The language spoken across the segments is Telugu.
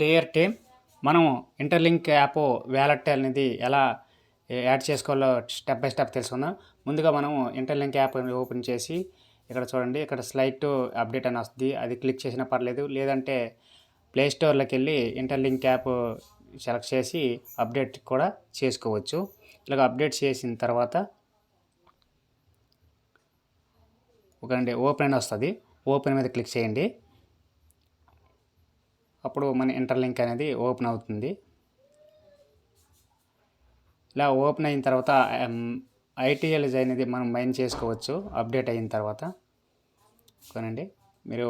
Dear team. మనం ఇంటర్లింక్ యాప్ వ్యాలెట్ అనేది ఎలా యాడ్ చేసుకోవాలో స్టెప్ బై స్టెప్ తెలుసుకుందాం. ముందుగా మనం ఇంటర్లింక్ యాప్ ఓపెన్ చేసి ఇక్కడ చూడండి ఇక్కడ స్లైడ్ అప్డేట్ అని వస్తుంది. అది క్లిక్ చేసినా పర్లేదు లేదంటే ప్లే స్టోర్లోకి వెళ్ళి ఇంటర్లింక్ యాప్ సెలెక్ట్ చేసి అప్డేట్ కూడా చేసుకోవచ్చు. ఇలాగ అప్డేట్ చేసిన తర్వాత ఒక ఓపెన్ అని వస్తుంది. ఓపెన్ మీద క్లిక్ చేయండి. అప్పుడు మన ఇంటర్లింక్ అనేది ఓపెన్ అవుతుంది. ఇలా ఓపెన్ అయిన తర్వాత ఐటీఎల్జ్ అనేది మనం మైన్ చేసుకోవచ్చు. అప్డేట్ అయిన తర్వాత. కొనండి మీరు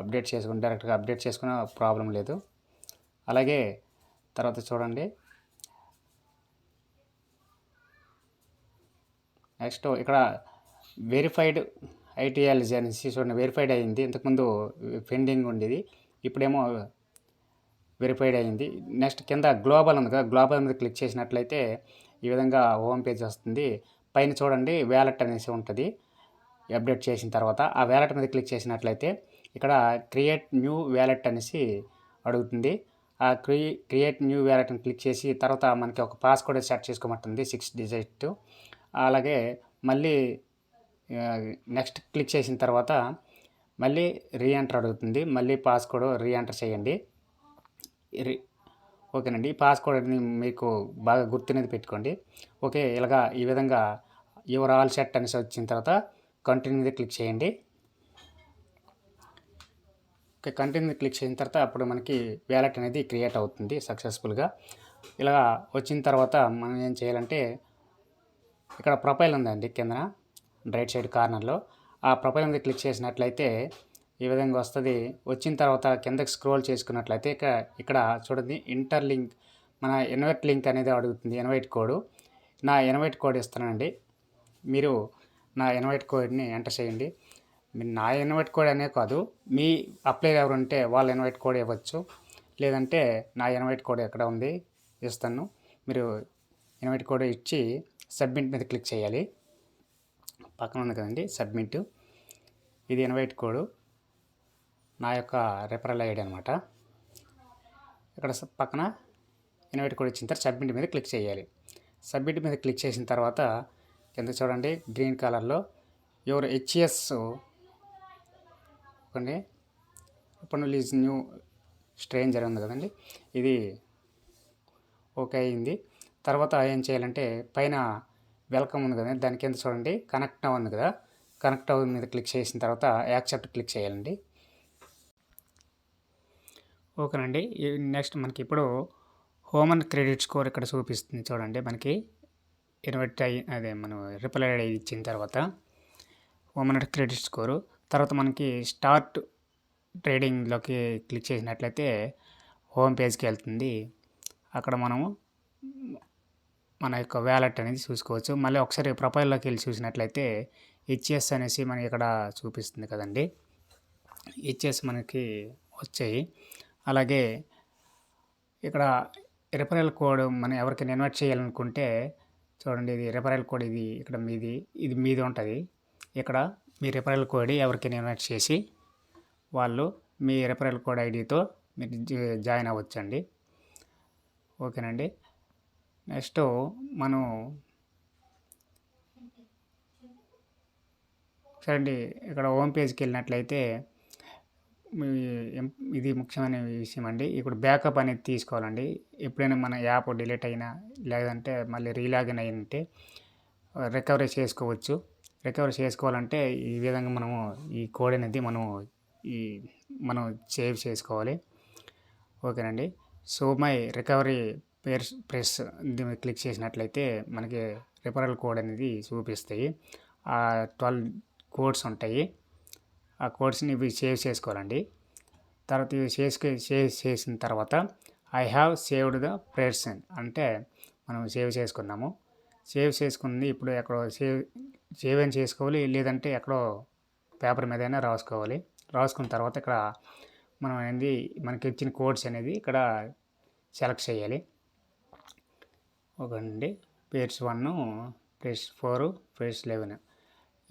అప్డేట్ చేసుకుని డైరెక్ట్గా అప్డేట్ చేసుకున్న ప్రాబ్లం లేదు. అలాగే తర్వాత చూడండి. నెక్స్ట్ ఇక్కడ వెరిఫైడ్ ఐటీఎల్జీ అనేసి చూడండి. వెరిఫైడ్ అయింది. ఇంతకుముందు పెండింగ్ ఉండేది. ఇప్పుడేమో వెరిఫైడ్ అయింది నెక్స్ట్ కింద గ్లోబల్ ఉంది కదా గ్లోబల్ మీద క్లిక్ చేసినట్లయితే ఈ విధంగా హోమ్ పేజ్ వస్తుంది. పైన చూడండి వ్యాలెట్ అనేసి ఉంటుంది. అప్డేట్ చేసిన తర్వాత ఆ వ్యాలెట్ మీద క్లిక్ చేసినట్లయితే ఇక్కడ క్రియేట్ న్యూ వ్యాలెట్ అనేసి అడుగుతుంది. ఆ క్రి క్రియేట్ న్యూ వ్యాలెట్ని క్లిక్ చేసి తర్వాత మనకి ఒక పాస్వర్డ్ సెట్ చేసుకోమంటుంది సిక్స్ డిజిట్ అలాగే మళ్ళీ నెక్స్ట్ క్లిక్ చేసిన తర్వాత మళ్ళీ రీఎంటర్ అడుగుతుంది. మళ్ళీ పాస్కోడ్ రీఎంటర్ చేయండి. రీ ఓకేనండి. ఈ పాస్వర్డ్ని మీకు బాగా గుర్తునేది పెట్టుకోండి. ఓకే ఇలాగా ఈ విధంగా యువర్ ఆల్ సెట్ అనేసి వచ్చిన తర్వాత కంటిన్యూ మీద క్లిక్ చేయండి. ఓకే కంటిన్యూ క్లిక్ చేసిన తర్వాత అప్పుడు మనకి వ్యాలెట్ అనేది క్రియేట్ అవుతుంది సక్సెస్ఫుల్గా ఇలా వచ్చిన తర్వాత మనం ఏం చేయాలంటే ఇక్కడ ప్రొఫైల్ ఉందండి కింద రైట్ సైడ్ కార్నర్లో ఆ ప్రొఫైల్ మీద క్లిక్ చేసినట్లయితే ఈ విధంగా వస్తుంది. వచ్చిన తర్వాత కిందకి స్క్రోల్ చేసుకున్నట్లయితే ఇక్కడ ఇక్కడ చూడండి ఇంటర్ లింక్ మన ఇన్వైట్ లింక్ అనేది అడుగుతుంది ఇన్వైట్ కోడ్. నా ఇన్వైట్ కోడ్ ఇస్తానండి మీరు నా ఇన్వైట్ కోడ్ని ఎంటర్ చేయండి. మీరు నా ఇన్వైట్ కోడ్ అనే కాదు మీ అప్లై ఎవరు ఉంటే వాళ్ళ ఇన్వైట్ కోడ్ ఇవ్వచ్చు. లేదంటే నా ఇన్వైట్ కోడ్ ఎక్కడ ఉంది ఇస్తాను. మీరు ఇన్వైట్ కోడ్ ఇచ్చి సబ్మిట్ మీద క్లిక్ చేయాలి. పక్కన ఉంది కదండి సబ్మిట్. ఇది ఇన్వైట్ కోడ్. నా యొక్క రెఫరల్ ఐడి అనమాట ఇక్కడ పక్కన ఇన్వైట్ కోడ్ ఇచ్చిన తర్వాత సబ్మిట్ మీద క్లిక్ చేయాలి. సబ్మిట్ మీద క్లిక్ చేసిన తర్వాత కింద చూడండి గ్రీన్ కలర్లో యువర్ హెచ్ఎస్ ఓకే. ఇప్పుడు లీజ్ న్యూ స్ట్రేంజర్ ఉంది కదండి ఇది ఓకే అయింది. తర్వాత ఏం చేయాలంటే పైన వెల్కమ్ ఉంది కదండి దాని కింద చూడండి కనెక్ట్ ఉంది కదా. కనెక్ట్ అవ్వ మీద క్లిక్ చేసిన తర్వాత యాక్సెప్ట్ క్లిక్ చేయాలండి. ఓకేనండి. నెక్స్ట్ మనకి ఇప్పుడు హోమ్ అండ్ క్రెడిట్ స్కోర్ ఇక్కడ చూపిస్తుంది చూడండి. మనకి ఇన్వర్ట్ అయ్యి అదే మనం రిప్లై ఇచ్చిన తర్వాత హోమ్ అండ్ క్రెడిట్ స్కోరు. తర్వాత మనకి స్టార్ట్ ట్రేడింగ్లోకి క్లిక్ చేసినట్లయితే హోమ్ పేజ్కి వెళ్తుంది. అక్కడ మనము మన యొక్క వ్యాలెట్ అనేది చూసుకోవచ్చు. మళ్ళీ ఒకసారి ప్రొఫైల్లోకి వెళ్ళి చూసినట్లయితే హెచ్ఎస్ అనేసి మనకి ఇక్కడ చూపిస్తుంది కదండి. హెచ్ఎస్ మనకి వచ్చాయి. అలాగే ఇక్కడ రిఫరల్ కోడ్ మనం ఎవరికైనా ఇన్వైట్ చేయాలనుకుంటే చూడండి ఇది రిఫరల్ కోడ్ ఇది ఇక్కడ మీది ఇది మీది ఉంటుంది. ఇక్కడ మీ రిఫరల్ కోడ్ ఎవరికైనా ఇన్వైట్ చేసి వాళ్ళు మీ రిఫరల్ కోడ్ ఐడితో మీరు జాయిన్ అవ్వచ్చండి. ఓకేనండి. నెక్స్ట్ మనం చూడండి ఇక్కడ హోమ్ పేజ్కి వెళ్ళినట్లయితే ఇది ముఖ్యమైన విషయం అండి. ఇప్పుడు బ్యాకప్ అనేది తీసుకోవాలండి. ఎప్పుడైనా మన యాప్ డిలీట్ అయినా లేదంటే మళ్ళీ రీలాగిన్ అయింటే రికవరీ చేసుకోవచ్చు. రికవరీ చేసుకోవాలంటే ఈ విధంగా మనము ఈ కోడ్ అనేది మనము ఈ మనం సేవ్ చేసుకోవాలి. ఓకేనండి. So my recovery phrase press దీని క్లిక్ చేసినట్లయితే మనకి రిఫరల్ కోడ్ అనేది చూపిస్తాయి. ఆ ట్వెల్వ్ కోడ్స్ ఉంటాయి. ఆ కోడ్స్ని ఇవి సేవ్ చేసుకోవాలండి. తర్వాత ఇవి చేసుకు సేవ్ చేసిన తర్వాత I have saved the person అంటే మనం సేవ్ చేసుకున్నాము. సేవ్ చేసుకుంది ఇప్పుడు ఎక్కడో సేవ్ సేవ్ అని చేసుకోవాలి? లేదంటే ఎక్కడో పేపర్ మీద అయినా రాసుకోవాలి. రాసుకున్న తర్వాత ఇక్కడ మనం అనేది మనకి ఇచ్చిన కోడ్స్ అనేది ఇక్కడ సెలెక్ట్ చేయాలి. ఓకేనండి phrase one page four page eleven.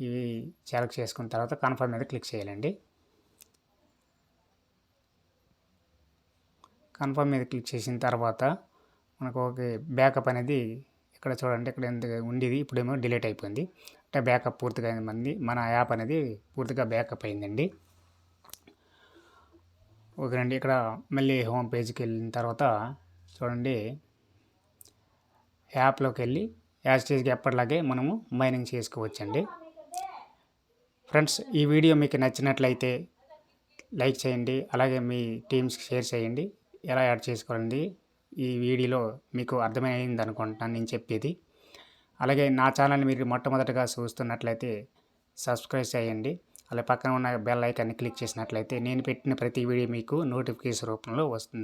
ఇవి సెలెక్ట్ చేసుకున్న తర్వాత కన్ఫర్మ్ మీద క్లిక్ చేయాలండి. కన్ఫర్మ్ మీద క్లిక్ చేసిన తర్వాత మనకు ఒక బ్యాకప్ అనేది ఇక్కడ చూడండి ఇక్కడ ఎంత ఉండేది ఇప్పుడేమో డిలీట్ అయిపోయింది. అంటే బ్యాకప్ పూర్తిగా అయింది మంది మన యాప్ అనేది పూర్తిగా బ్యాకప్ అయిందండి. ఓకేనండి ఇక్కడ మళ్ళీ హోమ్ పేజ్కి వెళ్ళిన తర్వాత చూడండి యాప్లోకి వెళ్ళి యాజ్ స్టేజ్కి ఎప్పటిలాగే మనము మైనింగ్ చేసుకోవచ్చండి. ఫ్రెండ్స్ ఈ వీడియో మీకు నచ్చినట్లయితే లైక్ చేయండి అలాగే మీ టీమ్స్కి షేర్ చేయండి. ఎలా యాడ్ చేసుకోండి ఈ వీడియోలో మీకు అర్థమైంది అనుకుంటున్నాను నేను చెప్పేది. అలాగే నా ఛానల్ మీరు మొట్టమొదటిగా చూస్తున్నట్లయితే సబ్స్క్రైబ్ చేయండి. అలాగే పక్కన ఉన్న బెల్ ఐకాన్ని క్లిక్ చేసినట్లయితే నేను పెట్టిన ప్రతి వీడియో మీకు నోటిఫికేషన్ రూపంలో వస్తుంది.